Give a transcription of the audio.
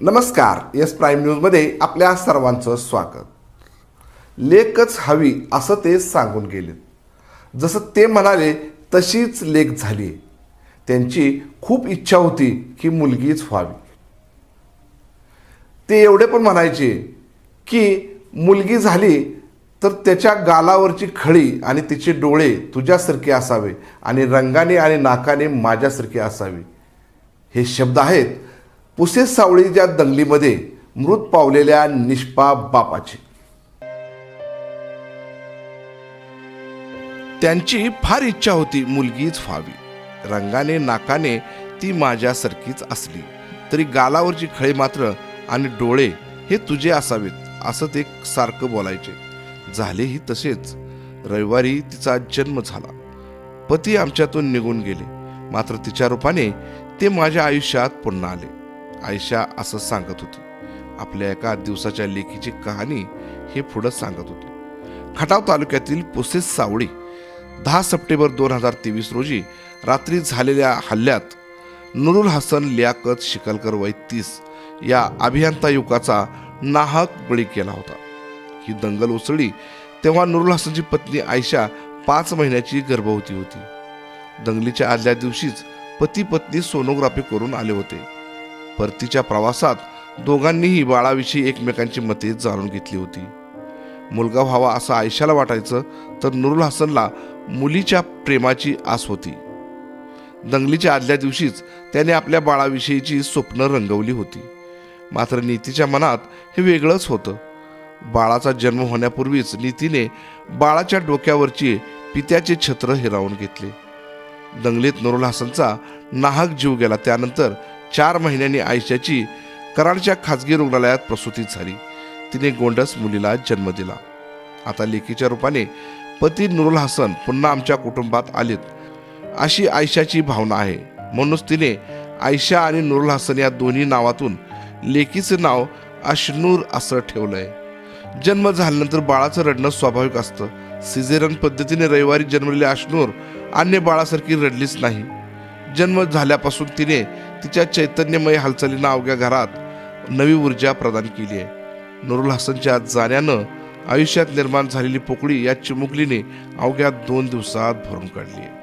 नमस्कार S prime न्यूजमध्ये आपल्या सर्वांचं स्वागत. लेखच हवी असं ते सांगून गेलेत जसं ते म्हणाले तशीच लेख झाली. त्यांची खूप इच्छा होती की मुलगीच व्हावी. ते एवढे पण म्हणायचे की मुलगी झाली तर त्याच्या गालावरची खळी आणि तिचे डोळे तुझ्यासारखे असावे आणि रंगाने आणि नाकाने माझ्यासारखे असावे. हे शब्द आहेत पुसे सावळीच्या दंगलीमध्ये मृत पावलेल्या निष्पा बापाचे. त्यांची फार इच्छा होती मुलगीच व्हावी. रंगाने नाकाने ती माझ्यासारखीच असली. तरी गालावरची खळे मात्र आणि डोळे हे तुझे असावेत असं ते सारखं बोलायचे. झालेही तसेच. रविवारी तिचा जन्म झाला. पती आमच्यातून निघून गेले. मात्र तिच्या रूपाने ते माझ्या आयुष्यात पुन्हा आले. आयशा असं सांगत होती. आपल्या एका दिवसाच्या लेखीची कहाणी हे पुढं सांगत होती. खटाव तालुक्यातील पुसेस सावळी दहा सप्टेंबर दोन हजार तेवीस रोजी रात्री झालेल्या हल्ल्यात नुरुल हसन लियाकत शिकलकर वय तीस या अभियंता युगाचा नाहक बळी केला होता. ही दंगल उसळली तेव्हा नुरुल हसनची पत्नी आयशा पाच महिन्याची गर्भवती होती. दंगलीच्या आदल्या दिवशीच पती पत्नी सोनोग्राफी करून आले होते. परतीच्या प्रवासात दोघांनीही बाळाविषयी एकमेकांची मते जाणून घेतली होती. मुलगा व्हावा असं आयशाला वाटायचं तर नुरुल हसनला मुलीच्या प्रेमाची आस होती. दंगलीच्या आदल्या दिवशीच त्याने आपल्या बाळाविषयीची स्वप्न रंगवली होती. मात्र नीतीच्या मनात हे वेगळंच होतं. बाळाचा जन्म होण्यापूर्वीच नीतीने बाळाच्या डोक्यावरची पित्याचे छत्र हिरावून घेतले. दंगलीत नुरुल हसनचा नाहक जीव गेला. त्यानंतर चार महिन्यांनी आयशाची कराडच्या खाजगी रुग्णालयात प्रसूती झाली. तिने गोंडस मुलीला जन्म दिला. आता लेकीच्या रूपाने पती नुरुल हसन पुन्हा आमच्या कुटुंबात आलेत. अशी आयशाची भावना आहे. म्हणूनच तिने आयशा आणि नुरुल हसन या दोन्ही नावातून लेखीचं नाव अशनूर असं ठेवलंय. जन्म झाल्यानंतर बाळाचं रडणं स्वाभाविक असतं. सिझेरन पद्धतीने रविवारी जन्मलेली अशनूर अन्य बाळासारखी रडलीच नाही. जन्म झाल्यापासून तिने तिच्या चैतन्यमय हालचालींना अवघ्या घरात नवी ऊर्जा प्रदान केली आहे. नुरुल हसनच्या जाण्यानं आयुष्यात निर्माण झालेली पोकळी या चिमुकलीने अवघ्या दोन दिवसात भरून काढली आहे.